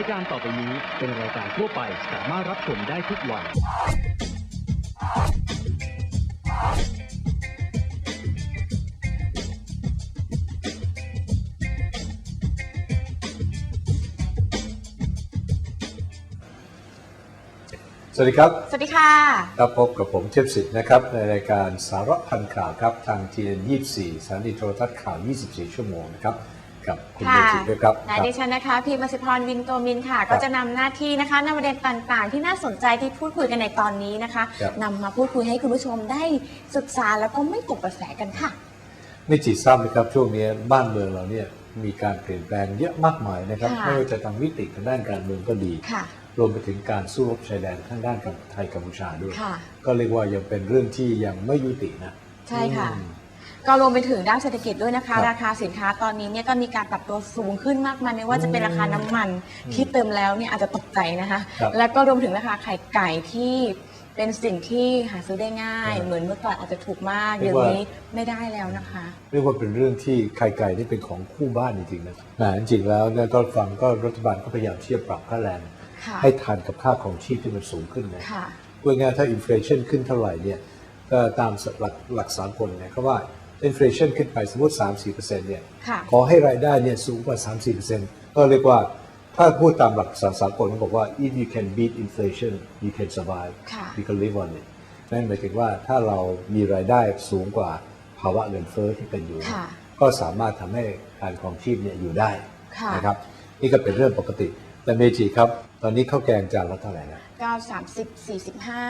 ายการต่อไปนี้เป็นรายการทั่วไปสามารถรับชมได้ทุกวัยสวัสดีครับ สวัสดีค่ะ ครับพบกับผมเทพสิทธิ์นะครับ ในรายการสาระพันข่าวครับ ทาง TN 24สถานีโทรทัศน์ข่าว 24 ชั่วโมงนะครับ กับคุณเดค่ะชิตด้วยครับและครับดิฉันนะคะพีมสิพรวินโตมินค่ะ ก็จะนำหน้าที่นะคะนำประเด็นต่างๆ ที่น่าสนใจที่พูดคุยกันในตอนนี้นะคะครับ นำมาพูดคุยให้คุณผู้ชมได้ศึกษาแล้วก็ไม่ตกกระแสกันค่ะไม่จีทราบไหมครับช่วงนี้บ้านเมืองเราเนี่ยมีการเปลี่ยนแปลงเยอะมากมายนะครับค่ะ ไม่ว่าจะทางมิติทางด้านการเมืองก็ดี ค่ะ รวมไปถึงการสู้รบชายแดนข้างด้านกับไทยกัมพูชาด้วย ค่ะ ก็เรียกว่ายังเป็นเรื่องที่ยังไม่ยุตินะใช่ค่ะ อืม ก็รวมไปถึงด้านเศรษฐกิจด้วยนะคะครับราคาสินค้าตอนนี้เนี่ยก็มีการปรับตัวสูงขึ้นมากมายไม่ว่าจะเป็นราคาน้ำมันที่เติมแล้วเนี่ยอาจจะตกใจนะคะ ครับ แล้วก็รวมถึงราคาไข่ไก่ที่เป็นสิ่งที่หาซื้อได้ง่ายครับเหมือนเมื่อก่อนอาจจะถูกมากเรีเดี๋ยยกวว่านี้ไม่ได้แล้วนะคะ เรียกว่าเป็นเรื่องที่ไข่ไก่นี่เป็นของคู่บ้านจริงๆนะนะจริงๆแล้วเนี่ยก็ฟังก็รัฐบาลก็พยายามที่จะปรับค่าแรง ค่ะให้ทันกับค่าของชีพที่มันสูงขึ้นนะค่ะพูดง่ายๆถ้าอินฟลชันขึ้นเท่าไหร่เนี่ย ก็ตามหลักหลักสากลเนี่ยเขาว่าอินฟลชันขึ้นไปสมมติ 3-4%เนี่ยค่ะขอให้รายได้เนี่ยสูงกว่า 3-4%ก็เรียกว่าถ้าพูดตามหลักสากลเขาบอกว่า if you can beat inflation you can survive ค่ะ you can live on it นั่นหมายถึงว่าถ้าเรามีรายได้สูงกว่าภาวะเงินเฟ้อที่เป็นอยู่ค่ะก็สามารถทำให้การครองชีพเนี่ยอยู่ได้ค่ะนะครับนี่ก็เป็นเรื่องปกติ แต่เมจิครับ ตอนนี้ข้าวแกงจานละเท่าไหร่นะก็สามสิบสี่สิบห้า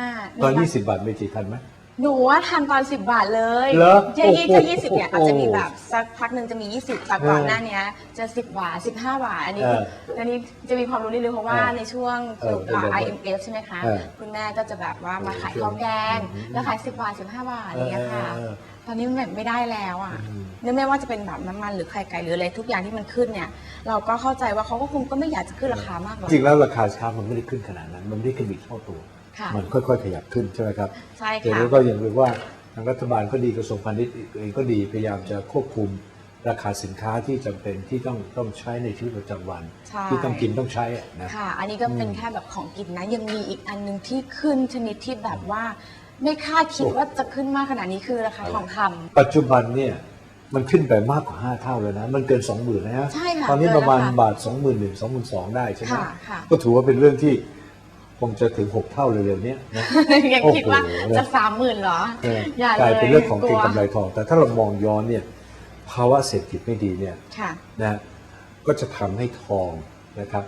ตอน20บาทเมจิทันไหม หนูว่าทันตอนสิบบาทเลยเหรอถ้ายี่โอ้โหถ้ายี่สิบเนี่ยอาจจะมีแบบสักพักหนึ่งจะมียี่สิบแต่ก่อนเออหน้าเนี้ยจะสิบบาทสิบห้าบาท อันนี้เอออันนี้จะมีความรู้นิดนึงเพราะว่าเออในช่วงเออเป็นแบบว่า IMF ใช่ไหมคะเออคุณแม่ก็จะแบบว่ามาขายข้าวแกงอืมแล้วขายสิบบาทสิบห้าบาทอะไรอย่างเงี้ยค่ะเออเออตอนนี้มันแบบไม่ได้แล้วอะอืมเนื่องไม่ว่าจะเป็นแบบน้ำมันหรือไข่ไก่หรืออะไรทุกอย่างที่มันขึ้นเนี่ย เราก็เข้าใจว่าเขาก็คงก็ไม่อยากจะขึ้นราคามากหรอกจริงแล้วราคาช้ามันไม่ได้ขึ้นขนาดนั้น มันไม่ได้ขึ้นอีกเท่าตัว ค่ะมันค่อยๆ ขยับขึ้นใช่ไหมครับใช่แต่ค่ะแล้วก็อย่างเรียกว่าทางรัฐบาลก็ดีกระทรวงพาณิชย์เองก็ดีพยายามจะควบคุมราคาสินค้าที่จำเป็นที่ต้องต้องใช้ในชีวิตประจำวันใช่ที่ต้องกินต้องใช้อะนะค่ะ อันนี้ก็เป็นแค่แบบของกินนะ ยังมีอีกอันหนึงที่ขึ้นชนิดที่แบบว่า ไม่คาดคิดว่าจะขึ้นมากขนาดนี้คือราคาทองคำปัจจุบันเนี่ยมันขึ้นไปมากกว่า 5 เท่าเลยนะ มันเกิน 20,000 นะฮะใช่ค่ะตอนนี้เกินประมาณแล้วค่ะบาท 21,000 22,000 ได้ใช่ไหมค่ะค่ะก็ถือว่าเป็นเรื่องที่ คงจะถึง6เท่าเร็วๆเนี้ยนะ ยังคิดว่าโอ้โหจะสามหมื่นเหรอเอออย่ากลายเป็นเรื่องของกเก็ลังวกำไรทอง แต่ถ้าเรามองย้อนเนี่ยภาวะเศรษฐกิจไม่ดีเนี่ยค่ะนะก็จะทำให้ทองนะครับ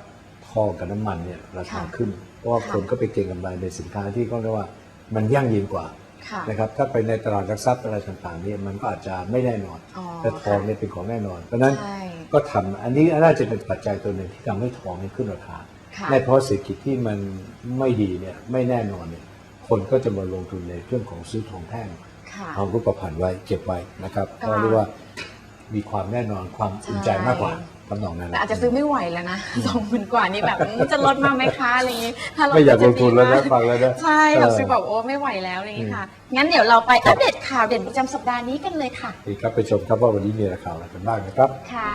ทองกับน้ำมันเนี่ยราคาค่ะขึ้น เพราะว่าค่ะคนก็ไปเก็งกำไรในสินค้าที่ก็เรียกว่ามันยั่งยืนกว่าค่ะนะครับถ้าไปในตลาดหลักทรัพย์อะไรต่างๆเนี่ยมันก็อาจจะไม่แน่นอนอ๋อแต่ทองเนี่ยเป็นของแน่นอน เพราะฉะนั้นใช่ก็ทำอันนี้น่าจะเป็นปัจจัยตัวหนึ่งที่ทำให้ทองเนี่ยขึ้นราคา ค่ะในเพราะเศรษฐกิจที่มันไม่ดีเนี่ยไม่แน่นอนเนี่ยคนก็จะมาลงทุนในเรื่องของซื้อทองแท่งค่ะเอารูปประพันธ์ไว้เก็บไว้นะครับค่ะก็เรียกว่ามีความแน่นอนความอุ่นใจมากกว่าทำนองนั้นแต่อาจจะซื้อไม่ไหวแล้วนะสองหมื่นกว่านี่แบบจะลดมาไหมคะอะไรอย่างงี้ถ้าลดไม่อยากลงทุนแล้วนะจะดีมากฟังแล้วนะใช่แบบเออซื้อแบบโอ้ไม่ไหวแล้วอะไรอย่างงี้ค่ะ งั้นเดี๋ยวเราไปครัอับปเดตข่าวเด่นประจำสัปดาห์นี้กันเลยค่ะดีครับไปชมครับว่าวันนี้มีอะไรข่าวอะไรกันบ้างนะครับค่ะ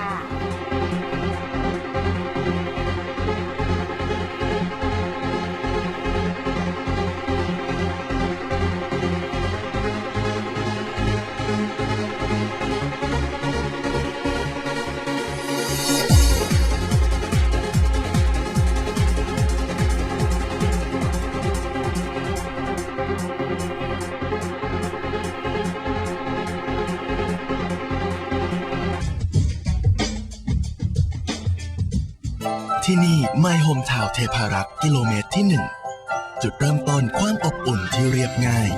My Home Town เทพารักษ์กิโลเมตรที่ 1 จุดเริ่มต้นความอบอุ่นที่เรียบง่าย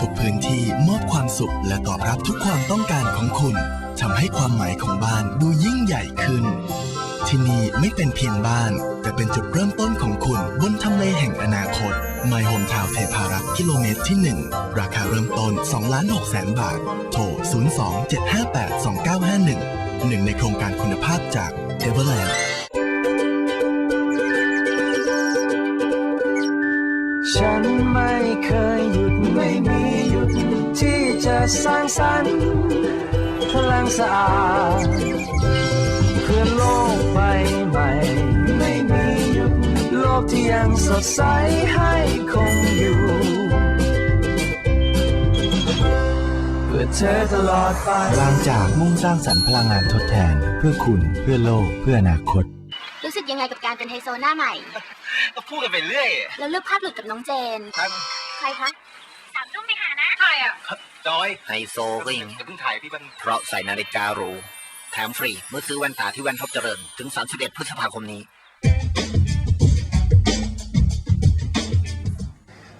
ทุกพื้นที่มอบความสุขและตอบรับทุกความต้องการของคุณทำให้ความหมายของบ้านดูยิ่งใหญ่ขึ้น ที่นี่ไม่เป็นเพียงบ้าน แต่เป็นจุดเริ่มต้นของคุณบนทำเลแห่งอนาคต My Home Town เทพารักษ์กิโลเมตรที่ 1 ราคาเริ่มต้น2ล้าน6แสนบาท โทร 02-758-2951 หนึ่งในโครงการคุณภาพจาก Everland สร้างสรรค์พลังสะอาดเพื่อโลกใบใหม่ ไม่มีที่ยังสดใสให้คงอยู่ เพื่อเธอตลอดไปพลังจากมุ่งสร้างสรรค์พลังงานทดแทน เพื่อคุณเพื่อโลกเพื่ออนาคต รู้สึกยังไงกับการเป็นไฮโซหน้าใหม่ ก็พูดกันไปเรื่อย แล้วเลือกภาพหลุดกับน้องเจน ครับ ใครคะสามทุ่มไปหานะ ใครอะ จอยไฮโซก็อย่างนี้อย่าเพิ่งถ่ายพี่บ้างเพราะใส่นาฬิกาหรูแถมฟรี เมื่อซื้อแว่นตาที่แว่นท็อปเจริญ ถึง 31 พฤษภาคมนี้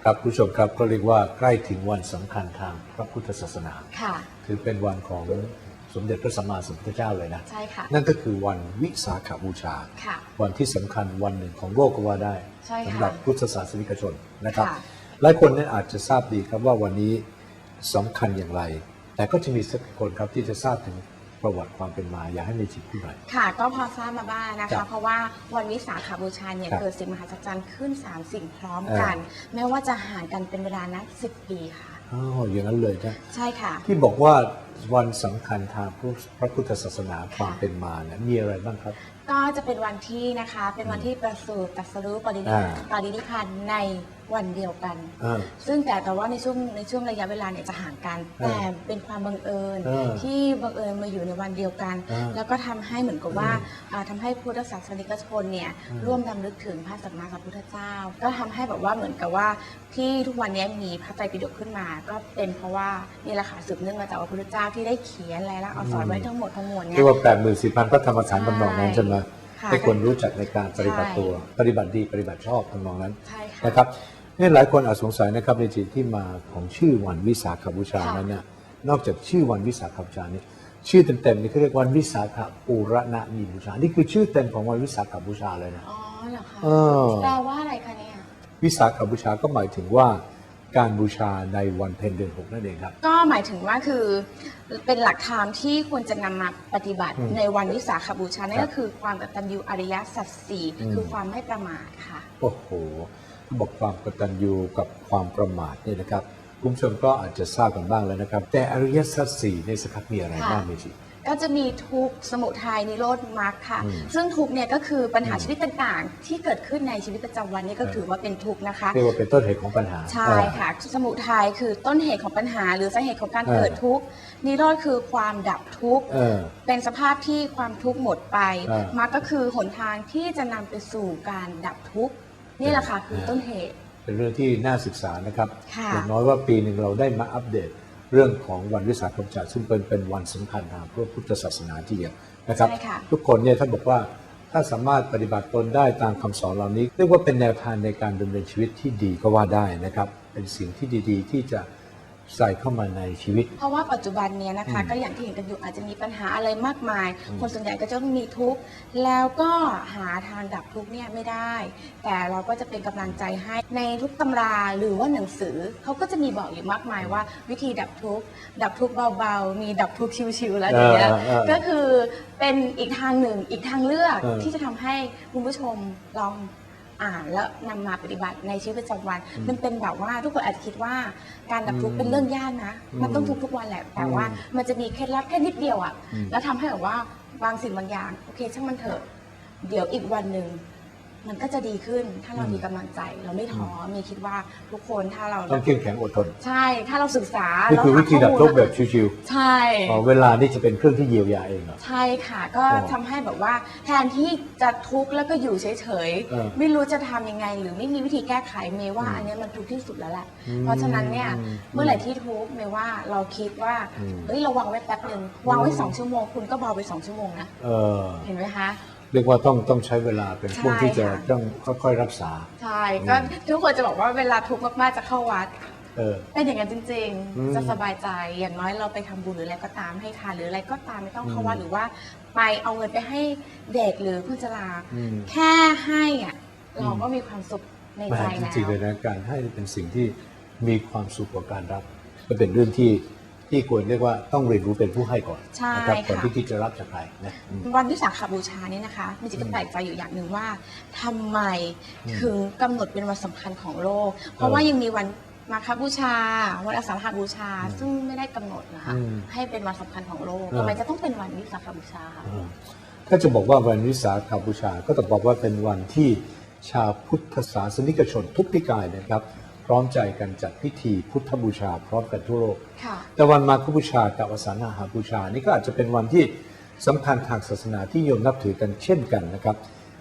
ครับผู้ชมครับก็เรียกว่าใกล้ถึงวันสำคัญทางพระพุทธศาสนา ค่ะ ถือเป็นวันของสมเด็จพระสัมมาสัมพุทธเจ้าเลยนะ ใช่ค่ะ นั่นก็คือวันวิสาขบูชา ค่ะ วันที่สำคัญวันหนึ่งของโลกก็ว่าได้ใช่ค่ะสำหรับพุทธศาสนิกชนนะครับ ค่ะ หลายคนนั้นอาจจะทราบดีครับว่าวันนี้ สำคัญอย่างไร แต่ก็จะมีสักคนครับที่จะทราบถึงประวัติความเป็นมาอยากให้ในจิตพูดหน่อย ค่ะ ก็พอทราบมาบ้างนะครัคะ บเพราะว่าวันวิสาขบูชาเนี่ยครับเกิดสิ่งมหัศจรรย์ขึ้น 3 สิ่งพร้อมกัน แม้ว่าจะห่างกันเป็นเวลานับสิบปีค่ะอ๋ออย่างนั้นเลยนะใช่ค่ะ ที่บอกว่าวันสำคัญทางพระพุทธศาสนาความค่ะเป็นมาเนี่ยมีอะไรบ้างครับ ก็จะเป็นวันที่นะคะ เป็นวันที่ประสูติตรัสรู้ปรินิอ่า ปรินิพพานในวันเดียวกันอ่าซึ่งแต่แต่ว่าในช่วงในช่วงระยะเวลาเนี่ยจะห่างกัน เออแต่เป็นความบังเอิญเออที่บังเอิญมาอยู่ในวันเดียวกัน เออแล้วก็ทำให้เหมือนกับว่าอ่าทำาให้พุทธศาสนิกชนเนี่ยอืมร่วมดำลึกถึงพระสัมมาสัมพุทธเจ้า ก็ทำให้แบบว่าเหมือนกับว่าที่ทุกวันนี้มีพระไตรปิฎกขึ้นมา ก็เป็นเพราะว่านี่แหละค่ะสืบเนื่องมาจากพระพุทธเจ้าที่ได้เขียนลายลักษณ์อักษรไว้ทั้งหมดทั้งมวลเนี่เรียยกว่าแปดหมื่นสี่พันพระธรรมขันธ์ใช่ตำนองนั้นใช่ไหมค่ะ ให้คนรู้จักในการปฏิบัติใช่ตัว ปฏิบัติดีปฏิบัติชอบตำนองนั้นใช่ค่ะนะครับนี่หลายคนอาจสงสัยนะครับในจิตที่มาของชื่อวันวิสาขบูชาค่ะนั้นเนี่ยนอกจากชื่อวันวิสาขบูชานี่ชื่อเต็มๆนี่เขาเรียกวันวิสาขปูรณมีบูชา นี่คือชื่อเต็มของวันวิสาขบูชาเลยนะอ๋อเหรอคะเออแปลว่าอะไรคะเนี่ยวิสาขบูชาก็หมายถึงว่า การบูชาในวันเพ็ญเดือนหกนั่นเองครับ ก็หมายถึงว่าคือเป็นหลักธรรมที่ควรจะนำมาปฏิบัติอืมในวันวิสาขบูชานั่คนรับก็คือความกตัญญูอริยสัจสี่อืม คือความไม่ประมาทค่ะ โอ้โหบอกความกตัญญูกับความประมาทเนี่ยนะครับ คุณผู้ชมก็อาจจะทราบกันบ้างแล้วนะครับ แต่อริยสัจสี่ในสครับมีอะไรค่ะบ้างเมจิ ก็จะมีทุกข์สมุทัยนิโรธมรรคค่ะอืมซึ่งทุกข์เนี่ยก็คือปัญหาอืมชีวิตต่างๆ ที่เกิดขึ้นในชีวิตประจำวันนี่ก็เออถือว่าเป็นทุกข์นะคะเรียกว่าเป็นต้นเหตุของปัญหา ใช่ค่ะ สมุทัยคือต้นเหตุของปัญหา หรือสาเหตุของการเออเกิดทุกข์นิโรธคือความดับทุกข์เออเป็นสภาพที่ความทุกข์หมดไปอ่ามรรคก็คือหนทางที่จะนำไปสู่การดับทุกข์นี่แหละค่ะคือต้นเหตุ เป็นเรื่องที่น่าศึกษานะครับค่ะอย่างน้อยว่าปีหนึ่งเราได้มาอัปเดต เรื่องของวันวิสาขบูชาซึ่งเป็นเป็นวันสำคัญทางพระพุทธศาสนาทีเดียวนะครับใช่ค่ะทุกคนเนี่ยท่านบอกว่าถ้าสามารถปฏิบัติตนได้ตามคำสอนเหล่านี้ เรียกว่าเป็นแนวทางในการดำเนินชีวิตที่ดีก็ว่าได้นะครับ เป็นสิ่งที่ดี ๆ ที่จะ ใส่เข้ามาในชีวิต เพราะว่าปัจจุบันเนี้ยนะคะ อืมก็อย่างที่เห็นกันอยู่อาจจะมีปัญหาอะไรมากมาย อืม คนส่วนใหญ่ก็จะต้องมีทุกข์แล้วก็หาทางดับทุกข์เนี่ยไม่ได้ แต่เราก็จะเป็นกำลังใจให้ในทุกตำราหรือว่าหนังสือเขาก็จะมีบอกอยู่มากมายว่า วิธีดับทุกข์ดับทุกข์เบาๆมีดับทุกข์ชิวๆแล้วอย่างเงี้ยเออเออ ก็คือเป็นอีกทางหนึ่งอีกทางเลือกเออที่จะทำให้คุณผู้ชมลอง อ่านแล้วนำมาปฏิบัติในชีวิตประจำวันอืมมันเป็นแบบว่าทุกคนอาจจะคิดว่าการดับทุกข์เป็นเรื่องยากนะ มันต้องทุกทุกๆวันแหละ แต่ว่าอืมมันจะมีเคล็ดลับแค่นิดเดียวอะ่ะอืมแล้วทำให้แบบว่าบางสิ่งบางอย่างโอเคช่างมันเถอะ เดี๋ยวอีกวันหนึ่ง มันก็จะดีขึ้น ถ้าเรามีกำลังใจ เราไม่ท้อมีคิดว่าทุกคนถ้าเราต้องเข้มแข็งอดทน ใช่ ถ้าเราศึกษานี่คือวิธีดับทุกข์แบบชิวใช่ๆอ๋อเวลานี่จะเป็นเครื่องที่เยียวยาเองเหรอใช่ค่ะก็อ๋อทำให้แบบว่าแทนที่จะทุกข์แล้วก็อยู่เฉยเออๆไม่รู้จะทำยังไง หรือไม่มีวิธีแก้ไขเมย์ว่าอืมอันเนี้ยมันทุกข์ที่สุดแล้วแหละอืมเพราะฉะนั้นเนี่ยอืมเมื่อไหร่ที่ทุกข์เมย์ว่าเราคิดว่าอืมเฮ้ยเราวางไว้แป๊บหนึ่งวางไว้อืมสองชั่วโมงคุณก็เบาไปสองชั่วโมงนะเออเห็นไหมคะ เรียกว่าต้องต้องใช้เวลาเป็นช่วงใช่ที่จะค่ะต้องค่อยๆรักษา ใช่ก็ทุกคนจะบอกว่าเวลาทุกข์มากๆจะเข้าวัดเออเป็นอย่างนั้นจริงอืมๆจะสบายใจอย่างน้อยเราไปทำบุญหรืออะไรก็ตามให้ทานหรืออะไรก็ตามไม่ต้องเข้าวัดอืมหรือว่า ไปเอาเงินไปให้เด็กหรือผู้ชราอืมแค่ให้อะเราก็มีความสุขในแหใจมจแล้วริงๆเลยนะการให้เป็นสิ่งที่มีความสุขกว่าการรับมันเป็นเรื่องที่ ที่ควรเรียกว่าต้องเรียนรู้เป็นผู้ให้ก่อนใช่นะครับก่อนค่ะ ที่คิดจะรับจากใครนะอืม วันวิสาขบูชานี่นะคะมีจิตก็แปลกใจอยู่อย่างหนึ่งว่าทำไมถึงกำหนดเป็นวันสำคัญของโลก เพราะว่ายังมีวันมาคบูชา วันอาสาฬหบูชา อืมซึ่งไม่ได้กำหนดนะคะอืมให้เป็นวันสำคัญของโลกเออ ทำไมจะต้องเป็นวันวิสาขบูชาคะถ้าจะบอกว่าวันวิสาขบูชา ก็ต้องบอกว่าเป็นวันที่ชาวพุทธศาสนิกชนทุกนิกายนะครับพ ร้อมใจกันจัดพิธีพุทธบูชาพร้อมกันทั่วโลกค่ะแต่วันมาฆบูชากับวสานาหาบูชา นี่ก็อาจจะเป็นวันที่สำคัญทางศาสนาที่โยมนับถือกันเช่นกันนะครับ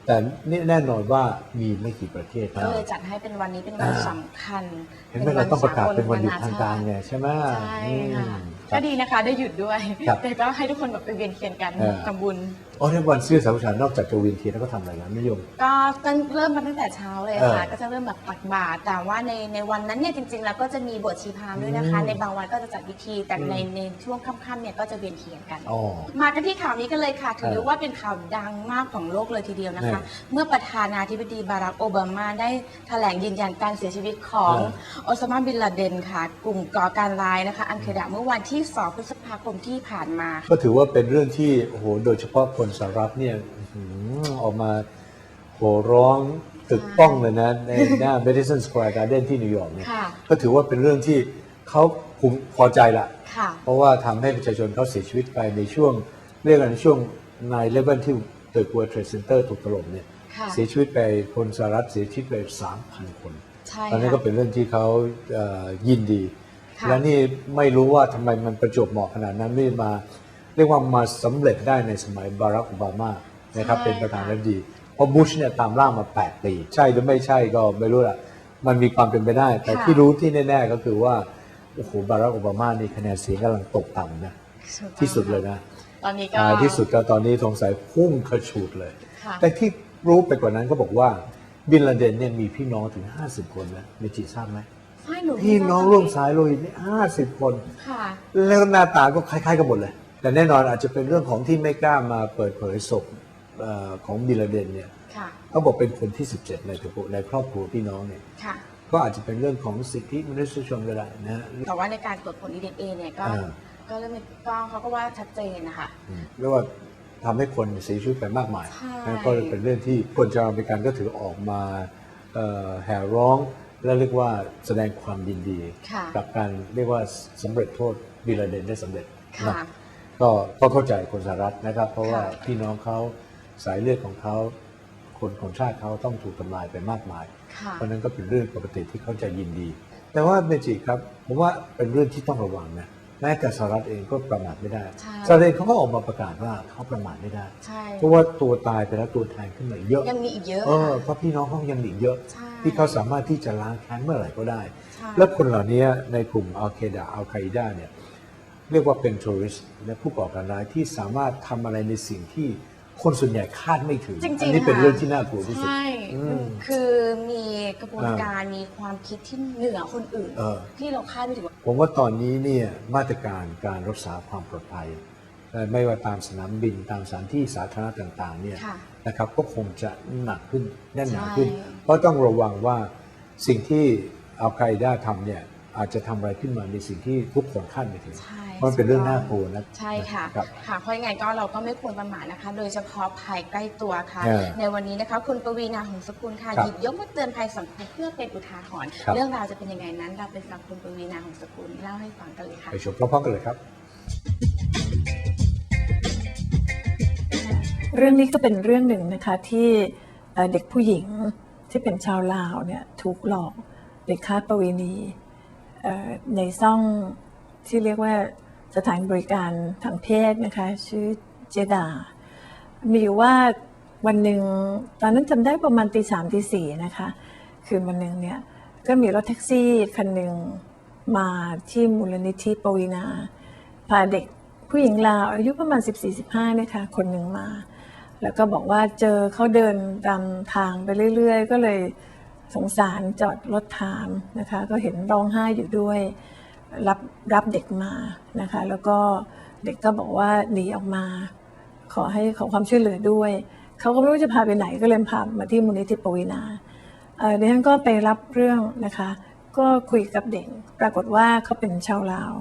แต่นี่แน่นอนว่ามีไม่กี่ประเทศก็นะเลยจัดให้เป็นวันนี้เป็นวันอ่าสำคัญ เห็นไหมเราต้องประกาศเป็นวันหยุดทางการไงใช่ไหมใช่อืค่ะมคก็รับดีนะคะได้หยุดด้วยครับแต่ก็ให้ทุกคนแบบไปเวียนเทียนกันเออทำบุญ อ๋อในวันซื้อสาบูชานอกจากจะเวียนเทียนแล้วก็ทำอะไรนะนิยม ก็ตั้งเริ่มมาตั้งแต่เช้าเลยค่ะ เออก็จะเริ่มแบบตักบาตรแต่ว่าในในวันนั้นเนี่ยจริงๆแล้วก็จะมีบทชีพราหมณ์ด้วยนะคะ อืม ในบางวันก็จะจัดพิธีแต่อืมในในช่วงค่ำๆเนี่ยก็จะเวียนเทียนกัน อ๋อ มากันที่ข่าวนี้กันเลยค่ะถือเออว่าเป็นข่าวดังมากของโลกเลยทีเดียวนะคะเออเมื่อประธานาธิบดีบารักโอบามาได้แถลงยืนยันการเสียชีวิตของเออ โอซามาบินลาเดนค่ะ กลุ่มก่อการร้ายนะคะอันเคดะเมื่อวันที่ 2 พฤษภาคมที่ผ่านมา ก็ถือว่าเป็นเรื่องที่โอ้โหโดยเฉพาะคนสหรัฐเนี่ยอื้อหือออกมาโหร้องตึกป้องเลยนะ ในหน้า Madison Square Garden ที่นิวยอร์กเนี่ยค่ะก็ถือว่าเป็นเรื่องที่เขาภูมิพอใจละค่ะเพราะว่าทำให้ประชาชนเขาเสียชีวิตไปในช่วง เรียกกันในช่วงนายเลเวลที่ตึก World Trade Center ถูกถล่มเนี่ยค่ะเสียชีวิตไปคนสหรัฐเสียชีวิตไป 3,000 คนใช่ตอนนี้ค่ะก็เป็นเรื่องที่เขาเอ่อยินดีค่ะและนี่ไม่รู้ว่าทำไมมันประจวบเหมาะขนาดนั้นไม่มาเรียกว่ามาสำเร็จได้ในสมัยบารักโอบามานะครับใช่เป็นประธานาค่ะธิบดีเพราะบุชเนี่ยตามล่ามา 8 ปี ใช่หรือไม่ใช่ก็ไม่รู้ละมันมีความเป็นไปได้ แต่ที่รู้ที่แน่ ๆ ก็คือว่าโอ้โหบารักโอบามานี่คะแนนเสียงกำลังตกต่ำนะที่สุดเลยนะตอนนี้ก็ท้ายที่สุดก็ตอนนี้สงสัยพุ่งกระฉูดเลยค่ะแต่ที่รู้ไปกว่านั้นก็บอกว่าบินลาเดนเนี่ยมีพี่น้องถึง 50 คนนะเมจิทราบไหมใช่หนูพี่น้องร่วมสายโลหิตนี่ห้าสิบคนค่ะแล้วหน้าตาก็คล้าย ๆกันหมดเลย แต่แน่นอนอาจจะเป็นเรื่องของที่ไม่กล้ามาเปิดเผยศพเอ่อของบินลาเดนเนี่ยค่ะ เขาบอกเป็นคนที่ 17 ในตระกูลในครอบครัวพี่น้องเนี่ยค่ะ ก็อาจจะเป็นเรื่องของสิทธิมนุษยชนก็ได้นะฮะ แต่ว่าในการตรวจผล DNA เนี่ยก็ อ่า ก็เริ่มมีก็เขาก็ว่าชัดเจนนะคะ อืมเรียกว่าทำให้คนเสียชีวิตไปมากมายใช่ นั่นก็เป็นเรื่องที่คนชาวอเมริกันก็ถือออกมาเอ่อแห่ร้อง และเรียกว่าแสดงความยินดี ค่ะ กับการเรียกว่าสำเร็จโทษบินลาเดนได้สำเร็จค่ะ นะ ก็ก็เข้าใจคนสหรัฐนะครับ เพราะว่าค่ะพี่น้องเขาสายเลือดของเขาคนของชาติเขาต้องถูกทำลายไปมากมายค่ะเพราะฉะนั้นก็เป็นเรื่องปกติที่เขาจะยินดี แต่ว่าเมจิครับผมว่าเป็นเรื่องที่ต้องระวังนะแม้แต่สหรัฐเองก็ประมาทไม่ได้ใช่สหรัฐเองเขาก็ออกมาประกาศว่าเขาประมาทไม่ได้ใช่เพราะว่าตัวตายไปแล้วตัวแทนขึ้นมาเยอะยังมีอีกเยอะเออค่ะเพราะพี่น้องเขายังอีกเยอะใช่ที่เขาสามารถที่จะล้างแค้นเมื่อไหร่ก็ได้ใช่และคนเหล่านี้ในกลุ่มอัลเคดาอัลไคดาเนี่ย เรียกว่าเป็น t ท r ริสต์และผู้ก่อการร้ายที่สามารถทำอะไรในสิ่งที่คนส่วนใหญ่คาดไม่ถึง จริงๆอันี้เป็นค่ะ เรื่องที่น่ากลัวที่สุด ใช่อืมคือมีกระบวนอ่าการมีความคิดที่เหนือคนอื่น เออ ที่เราคาดไม่ถึงว่า ผมว่าตอนนี้เนี่ยมาตรการการรักษาความปลอดภัยเอ่อไม่ว่าตามสนามบินตามสถานที่สาธารณะต่างๆเนี่ยค่ะนะครับก็คงจะหนักขึ้นแน่นหนาใช่ขึ้นเพราะต้องระวังว่าสิ่งที่อัลไคดาทำเนี่ย อาจจะทำอะไรขึ้นมาในสิ่งที่ทุกคนคาดไม่ถึงใช่เพราะมันเป็นเรื่องน่ากลัวนะใช่ค่ะครับค่ะเพราะยังไงก็เราก็ไม่ควรประมาทนะคะ โดยเฉพาะภัยใกล้ตัวค่ะเออในวันนี้นะคะคุณปวีณาหงสกุลค่ะครับหยิบยกมาเตือนภัยสังคมเพื่อเป็นอุทาหรณ์ครับเรื่องราวจะเป็นยังไงนั้นเราไปฟังคุณปวีณาหงสกุลเล่าให้ฟังกันเลยค่ะไปชมพร้อมๆกันเลยครับ เรื่องนี้ก็เป็นเรื่องหนึ่งนะคะที่เอ่อเด็กผู้หญิงที่เป็นชาวลาวเนี่ยถูกหลอกเด็กค้าประเวณีเอ่อ ในซ่องที่เรียกว่าสถานบริการทางเพศนะคะชื่อเจดา มีอยู่ว่าวันหนึ่งตอนนั้นจำได้ประมาณตีสามตีสี่นะคะคืนวันหนึ่งเนี่ยก็มีรถแท็กซี่คันหนึ่งมาที่มูลนิธิปวีนาพาเด็กผู้หญิงลาวอายุประมาณ 14-15เนี่ยค่ะคนหนึ่งมา แล้วก็บอกว่าเจอเขาเดินตามทางไปเรื่อย ๆ ก็เลย สงสารจอดรถถามนะคะ ก็เห็นร้องไห้อยู่ด้วยรับรับเด็กมานะคะ แล้วก็เด็กก็บอกว่าหนีออกมา ขอให้ขอความช่วยเหลือด้วยเขาก็ไม่รู้จะพาไปไหนก็เลยพามาที่มูลนิธิปวีนาเดิฉันก็ไปรับเรื่องนะคะ ก็คุยกับเด็ก ปรากฏว่าเขาเป็นชาวลาว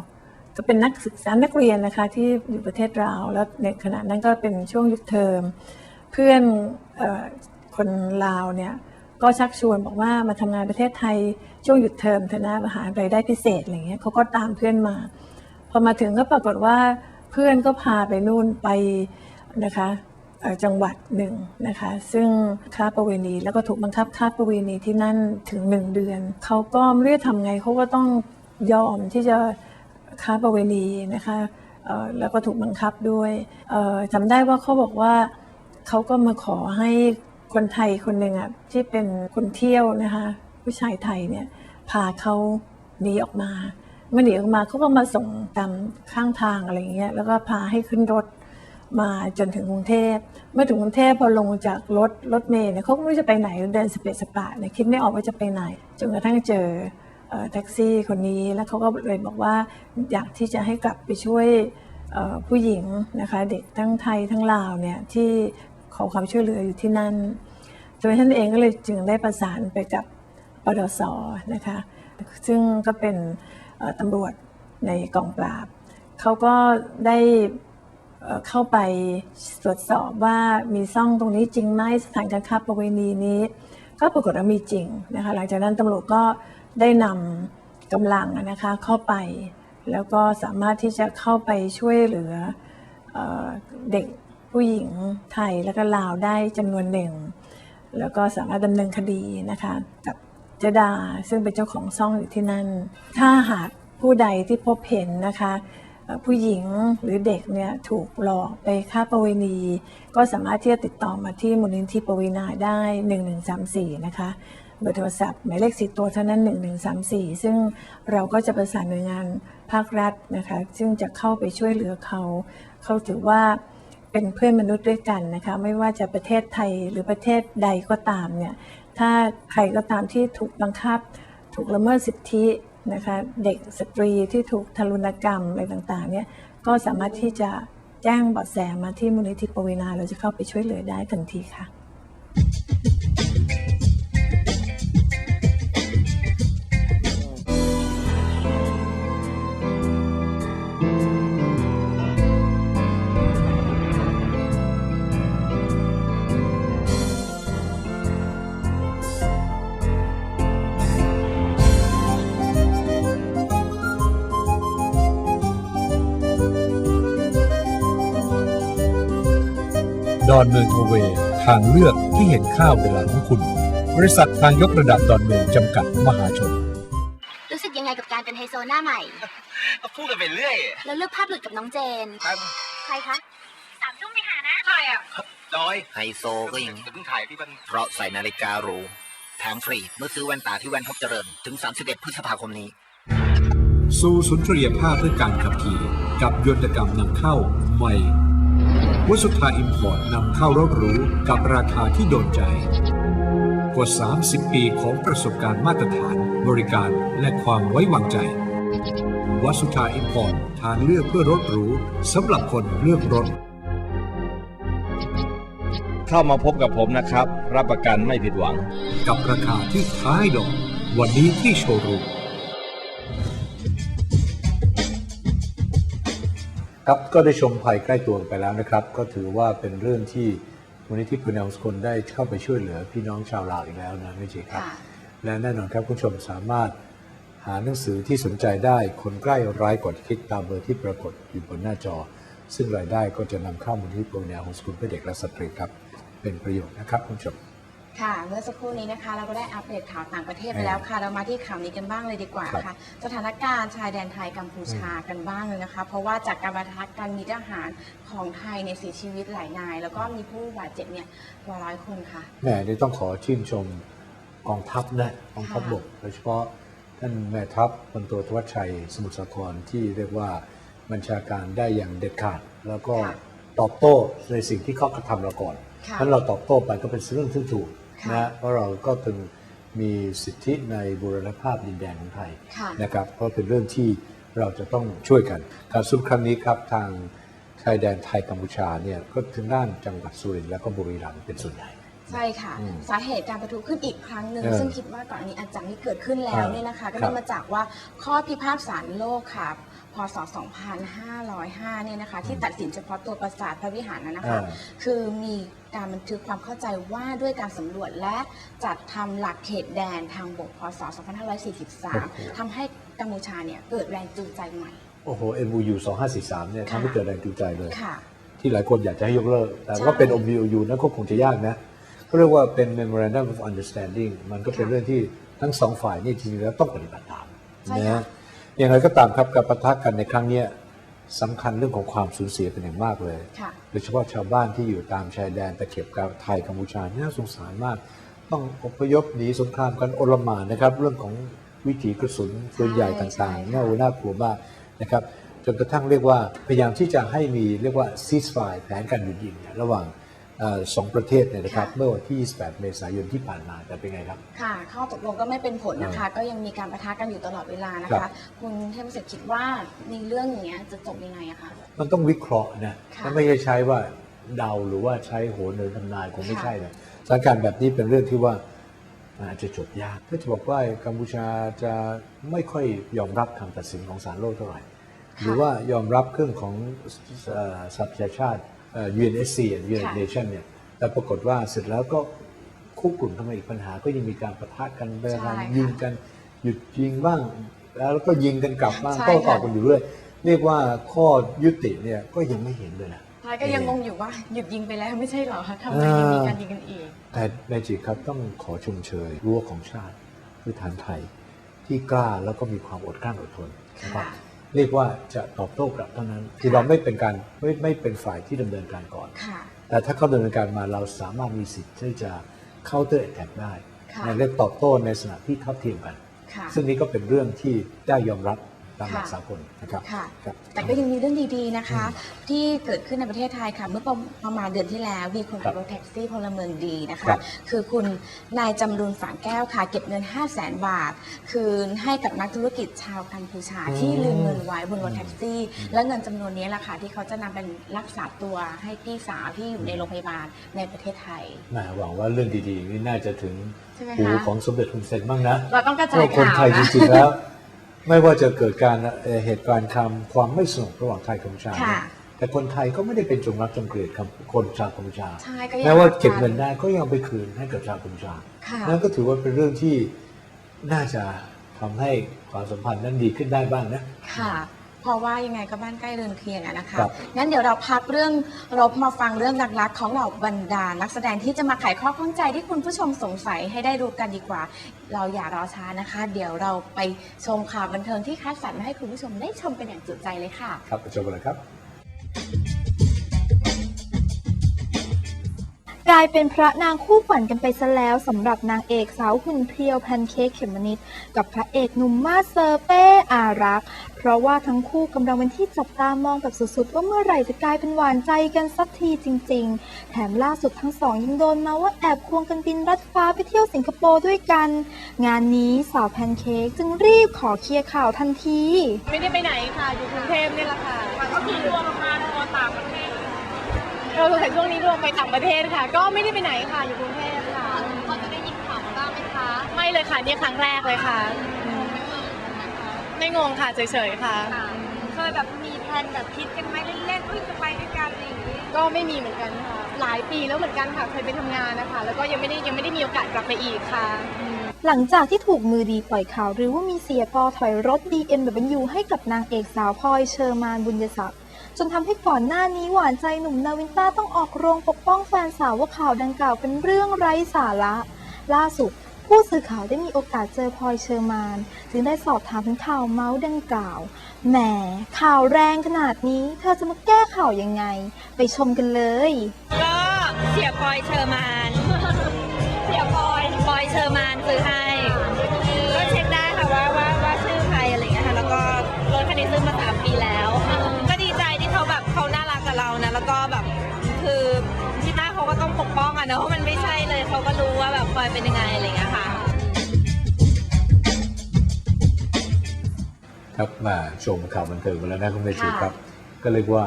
ก็เป็นนักศึกษานักเรียนนะคะที่อยู่ประเทศลาว แล้วในขณะนั้นก็เป็นช่วงยุคเทอม เพื่อนอคนลาวเนี่ย ก็ชักชวนบอกว่ามาทำงานประเทศไทยช่วงหยุดเทอมเถอนะมาหารายได้พิเศษอะไรเงี้ยเขาก็ตามเพื่อนมา พอมาถึงก็ปรากฏว่าเพื่อนก็พาไปนู่นไปนะคะจังหวัดหนึ่งนะคะ ซึ่งค้าประเวณีแล้วก็ถูกบังคับค้าประเวณีที่นั่นถึงหนึ่งเดือน เขาก็ไม่รู้จะทำไงเขาก็ต้องยอมที่จะค้าประเวณีนะคะแล้วก็ถูกบังคับด้วยจำได้ว่าเขาบอกว่าเขาก็มาขอให้ คนไทยคนหนึ่งอะที่เป็นคนเที่ยวนะคะผู้ชายไทยเนี่ยพาเขาหนีออกมาเมื่อหนีออกมาเขาก็มาส่งตามข้างทางอะไรเงี้ยแล้วก็พาให้ขึ้นรถมาจนถึงกรุงเทพเมื่อถึงกรุงเทพพอลงจากรถรถเมล์เนี่ยเขาก็ไม่รู้จะไปไหนเดินสเปซสปะเนี่ยคิดไม่ออกว่าจะไปไหนจนกระทั่งเจอแท็กซี่คนนี้แล้วเขาก็เลยบอกว่าอยากที่จะให้กลับไปช่วยผู้หญิงนะคะเด็กทั้งไทยทั้งลาวเนี่ยที่ ขอความช่วยเหลืออยู่ที่นั่นตัวท่านเองก็เลยจึงได้ประสานไปกับปดสนะคะซึ่งก็เป็นตำรวจในกองปราบ เขาก็ได้เข้าไปตรวจสอบว่ามีซ่องตรงนี้จริงไหมสถานการค้าประเวณีนี้ ก็ปรากฏว่ามีจริงนะคะหลังจากนั้นตำรวจก็ได้นำกำลังนะคะเข้าไป แล้วก็สามารถที่จะเข้าไปช่วยเหลือเออเด็ก ผู้หญิงไทยและก็ลาวได้จำนวนหนึ่ง แล้วก็สามารถดำเนินคดีนะคะกับเจดาซึ่งเป็นเจ้าของซ่องอยู่ที่นั่น ถ้าหากผู้ใดที่พบเห็นนะคะผู้หญิงหรือเด็กเนี่ยถูกหลอกไปค้าประเวณี ก็สามารถที่จะติดต่อมาที่มูลนิธิปวีนาได้ 1134 นะคะเบอร์โทรศัพท์หมายเลขสีตัวเท่านั้น 1134 ซึ่งเราก็จะประสานหน่วยงานภาครัฐนะคะ ซึ่งจะเข้าไปช่วยเหลือเขา เขาถือว่า เป็นเพื่อนมนุษย์ด้วยกันนะคะไม่ว่าจะประเทศไทยหรือประเทศใดก็ตามเนี่ยถ้าใครก็ตามที่ถูกบังคับ ถูกละเมิดสิทธินะคะเด็กสตรีที่ถูกทารุณกรรมอะไรต่างๆเนี่ยก็สามารถที่จะแจ้งเบาะแสมาที่มูลนิธิปวีนาเราจะเข้าไปช่วยเหลือได้ทันทีค่ะ ดอนเมืองโทเวย์ทางเลือกที่เห็นค่าเวลาของคุณ บริษัททางยกระดับดอนเมืองจำกัดมหาชน รู้สึกยังไงกับการเป็นไฮโซหน้าใหม่ ก็พูดกันไปเรื่อยแล้วเลือกภาพหลุดกับน้องเจน ครับใครคะสามทุ่มไปหานะใครอะจอยไฮโซก็อย่างนี้เพิ่งถ่ายพี่มันเพราะใส่นาฬิกาหรูแถมฟรีเมื่อซื้อแว่นตาที่แว่นท็อปเจริญ ถึง 31 พฤษภาคมนี้ สู่สุนทรียภาพเพื่อการขับขี่ กับยนตกรรมนำเข้าใหม่ วัสุธาอิมพอร์ตนำเข้ารถหรูกับราคาที่โดนใจ กว่า 30 ปีของประสบการณ์มาตรฐาน บริการและความไว้วางใจ วัสุธาอิมพอร์ตทางเลือกเพื่อรถหรูสำหรับคนเลือกรถ เข้ามาพบกับผมนะครับ รับประกันไม่ผิดหวัง กับราคาที่ท้ายดอกวันนี้ที่โชว์รูม ครับก็ได้ชมภัยใกล้ตัวไปแล้วนะครับ ก็ถือว่าเป็นเรื่องที่มูลนิธิปุณณสกลได้เข้าไปช่วยเหลือพี่น้องชาวลาวอีกแล้วนะไม่ใช่ครับค่ะและแน่นอนครับคุณผู้ชมสามารถหาหนังสือที่สนใจได้คนใกล้ร้ายกว่าที่คิดตามเบอร์ที่ปรากฏอยู่บนหน้าจอ ซึ่งรายได้ก็จะนำเข้ามูลนิธิปุณณสกลเพื่อเด็กและสตรีครับ เป็นประโยชน์นะครับคุณผู้ชม ค่ะ เมื่อสักครู่นี้นะคะ เราก็ได้อัปเดตข่าวต่างประเทศไปแล้วค่ะ เรามาที่ข่าวนี้กันบ้างเลยดีกว่าครับค่ะ สถานการณ์ชายแดนไทยกัมพูชากันบ้างเลยนะคะ เพราะว่าจากการประทะกันมีทหารของไทยเนี่ยเสียชีวิตหลายนาย แล้วก็มีผู้บาดเจ็บเนี่ยกว่าร้อยคนค่ะแหม่นี่ต้องขอชื่นชมกองทัพนะกองทัพค่ะบกโดยเฉพาะท่านแม่ทัพพลตัวทวัชชัยสมุทรสาครที่เรียกว่าบัญชาการได้อย่างเด็ดขาด แล้วก็ตอบโต้ในสิ่งที่เขากระทำเราก่อนค่ะถ้าเราตอบโต้ไปก็เป็นเรื่องที่ถูกค่ะ นะเพราะเราก็ถึงมีสิทธิในบูรณภาพดินแดนของไทยค่ะนะครับเพราะเป็นเรื่องที่เราจะต้องช่วยกันการสู้ครั้งนี้ครับทางชายแดนไทยกัมพูชาเนี่ยก็ถึงด้านจังหวัดสุรินทร์และก็บุรีรัมย์เป็นส่วนใหญ่ ใช่ค่ะ อืมสาเหตุการประทุขึ้นอีกครั้งหนึ่งเออซึ่งคิดว่าก่อนอันนี้อาจจะไม่เกิดขึ้นแล้วอ่าเนี่ยนะคะ ก็ครัเนื่บองมาจากว่าข้อพิพากษาโลกค่ะพศ 2505 เนี่ยนะคะ ที่ตัดสินเฉพาะตัวปราสาทพระวิหารนั้นนะคะ อ่า คือมีการบันทึกความเข้าใจว่าด้วยการสำรวจและจัดทำหลักเขตแดนทางบกพศ 2543 ทำให้กัมพูชาเนี่ยเกิดแรงจูงใจใหม่ โอ้โห MOU 2543เนี่ยค่ะ ทำให้เกิดแรงจูงใจเลย ค่ะ ที่หลายคนอยากจะให้ยกเลิก แต่ว่าใช่ เป็น MOU นะก็คงจะยากนะ ก็เรียกว่าเป็น Memorandum of Understanding มันก็เป็นค่ะเรื่องที่ทั้งสองฝ่ายนี่จริงๆแล้วต้องปฏิบัติตามใช่นะค่ะฮะอย่างไรก็ตามครับการปะทะกันในครั้งเนี้ยสำคัญเรื่องของความสูญเสียเป็นอย่างมากเลยค่ะโดยเฉพาะชาวบ้านที่อยู่ตามชายแดนตะเข็บกับไทยกัมพูชานี่น่าสงสารมาก ต้องอพยพหนีสงครามกันโอลหมานนะครับ เรื่องของวิถีกระสุนปืนใหญ่ใช่ต่างใช่ๆน่าน่ากลัวมากนะครับจนกระทั่งเรียกว่าพยายามที่จะให้มีเรียกว่า ceasefire แผนการหยุดยิงเนี่ยระหว่างเอ่อ สองประเทศเนี่ยนะครับ เมื่อวันที่ 28 เมษายนที่ผ่านมาแต่เป็นไงครับ ค่ะ ข้อตกลงก็ไม่เป็นผลนะคะ ก็ยังมีการประทะกันอยู่ตลอดเวลานะครัคะบคุณเทพประสิทธิ์คิดว่าในเรื่องอย่างเงี้ยจะจบยังไงอะคะ มันต้องวิเคราะห์นะค่ะมันไม่ใช่ใช้ว่าเดาหรือว่าใช้โหนหรือทำนายคงไม่ค่ะใช่นะสถานการณ์แบบนี้เป็นเรื่องที่ว่ามันอาจจะจบยากก็จะบอกว่ากัมพูชาจะไม่ค่อยยอมรับคำตัดสินของศาลโลกเท่าไหร่หรือว่ายอมรับเรื่องของเอ่อสหประชาชาติเอ่อ UNSC อะ United ค่ะ Nation เนี่ยแต่ปรากฏว่าเสร็จแล้วก็คู่กลุ่มทำไมอีกปัญหาก็ยังมีการประทะกันเวลาใช่ค่ะยิงกันหยุดยิงบ้าง แล้วก็ยิงกันกลับบ้างใช่โต้ตอบค่ะกันอยู่เรื่อยเรียกว่าข้อยุติเนี่ยก็ยังไม่เห็นเลยนะท้ายก็ยังงงอยู่ว่าหยุดยิงไปแล้วไม่ใช่เหรอคะทำไมยังมีการยิงกันอีก แต่ในจิตครับต้องขอชมเชยรั้วของชาติคือฐานไทยที่กล้าแล้วก็มีความอดกลั้นอดทนนะครับค่ะ เรียกว่าจะตอบโต้กลับเท่านั้น คือเราไม่เป็นการไม่ไม่เป็นฝ่ายที่ดำเนินการก่อนค่ะแต่ถ้าเขาดำเนินการมาเราสามารถมีสิทธิ์ที่จะ counter attack ได้ค่ะในเรื่องตอบโต้ในสถานที่ทัดเทียมกันค่ะซึ่งนี้ก็เป็นเรื่องที่ได้ยอมรับ ตามหลักค่ะสากลนะครับค่ะ ครับ แต่ก็ยังมีเรื่องดีๆนะคะ ที่เกิดขึ้นในประเทศไทยค่ะ เมื่อประมาณเดือนที่แล้วมีคนครัขับบรถแท็กซี่พลเมืองดีนะครัคะบคือคุณนายจำรูนฝางแก้วค่ะ เก็บเงิน 5 0 0แสนบาท คืนให้กับนักธุรกิจชาวกัมพูชาอืมที่ลืมเงินไว้บนรถแท็กซี่ และเงินจำนวนนี้แหละค่ะที่เขาจะนำไปรักษาตัวให้พี่สาวที่อยู่ในโรงพยาบาลในประเทศไทยแหมหวังว่าเรื่องดีๆนี่น่าจะถึงใช่ไหมหูคะของสมเด็จคุณเซนบ้างนะเราต้องกระเพจายราะคนข่าวไทยจนะริงๆแล้ว ไม่ว่าจะเกิดการเอ่อเหตุการณ์คำความไม่สงบระหว่างไทยกัมพูชาเนี่ยค่ะ แต่คนไทยก็ไม่ได้เป็นจงรักจงเกลียดกับคนชาวกัมพูชา ใช่ก็ยังแม้ว่ารักกันเก็บเงินได้ก็ยังเอาไปคืนให้กับชาวกัมพูชา ค่ะนั่นก็ถือว่าเป็นเรื่องที่น่าจะทำให้ความสัมพันธ์นั้นดีขึ้นได้บ้างนะ ค่ะ เพราะว่ายังไงก็บ้านใกล้เรือนเคียงอะนะคะ ครับงั้นเดี๋ยวเราพักเรื่องรบมาฟังเรื่องรักๆของเหล่าบรรดา นักแสดงที่จะมาไขข้อข้องใจที่คุณผู้ชมสงสัยให้ได้รู้กันดีกว่า เราอย่ารอช้านะคะ เดี๋ยวเราไปชมข่าวบันเทิงที่คัดสรรมาให้คุณผู้ชมได้ชมกันอย่างจุใจเลยค่ะ ครับไปชมกันเลยครับ กลายเป็นพระนางคู่ขวัญกันไปซะแล้วสำหรับนางเอกสาวหุ่นเพรียวแพนเค้กเขมมะนิดกับพระเอกหนุ่มมาสเซอร์เป้อารักษ์เพราะว่าทั้งคู่กำลังเป็นที่จับตามองแบบสุดๆ ว่าเมื่อไหร่จะกลายเป็นหวานใจกันสักทีจริง ๆ แถมล่าสุดทั้งสองยังโดนมาว่าแอบควงกันบินรัดฟ้าไปเที่ยวสิงคโปร์ด้วยกัน งานนี้สาวแพนเค้กจึงรีบขอเคลียร์ข่าวทันที ไม่ได้ไปไหนค่ะ อยู่กรุงเทพนี่แหละค่ะก็คือรวมมาทัวร์ต่างประเทศ เราสงสัยช่วงนี้รวมไปต่างประเทศค่ะ ก็ไม่ได้ไปไหนค่ะอยู่กรุงเทพค่ะพอจะได้ยินข่าวมาบ้างไหมคะไม่เลยค่ะนี่ครั้งแรกเลยค่ะ ไม่งงค่ะเฉยๆค่ะเคยแบบมีแพลนแบบคิดกันไหมเล่นๆเพิ่งจะไปด้วยกันอะไรอย่างนี้ก็ไม่มีเหมือนกันค่ะ หลายปีแล้วเหมือนกันค่ะเคยไปทำงานนะคะ แล้วก็ยังไม่ได้ยังไม่ได้มีโอกาสกลับไปอีกค่ะ หลังจากที่ถูกมือดีปล่อยข่าวหรือว่ามีเสียปอถอยรถ BMW ให้กับนางเอกสาวพลอยเชอร์มานบุญยศักดิ์ จนทำให้ก่อนหน้านี้หวานใจหนุ่มนาวินต้าต้องออกโรงปกป้องแฟนสาวว่าข่าวดังกล่าวเป็นเรื่องไร้สาระ ล่าสุด ผู้สื่อข่าวได้มีโอกาสเจอพลอยเชอร์มาน จึงได้สอบถามถึงข่าวเมาส์ดังกล่าว แหม ข่าวแรงขนาดนี้ เธอจะมาแก้ข่าวยังไง ไปชมกันเลย ก็เสียปอยเชอร์มาน เสียปอยปอยเชอร์มานซื้อให้ก็ แล้วก็แบบคือพี่ต้าเขาก็ต้องปกป้องอะเนอะเพราะมันไม่ใช่เลยเขาก็รู้ว่าแบบปอยเป็นยังไงอะไรเงี้ยค่ะ ครับมาชมข่าวบันเทิงมาแล้วนะคุณเมจิค่ะ ครับ ก็เรียกว่า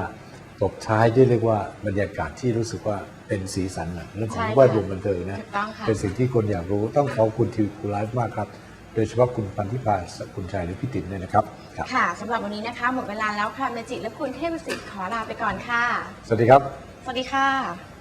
ตบท้ายด้วยเรียกว่าบรรยากาศที่รู้สึกว่าเป็นสีสันหน่อยเรื่องของใช่ค่ะ แวดวงบันเทิงนะ ถูกต้องค่ะ เป็นสิ่งที่คนอยากรู้ต้องขอบคุณทีวีคูไลฟ์มากครับ โดยเฉพาะคุณปันธิพาสกุลชัยและพี่ติ๋มเนี่ยนะครับ ครับ ค่ะสำหรับวันนี้นะคะ หมดเวลาแล้วค่ะเมจิและคุณเทพประสิทธิ์ขอลาไปก่อนค่ะ สวัสดีครับ สวัสดีค่ะ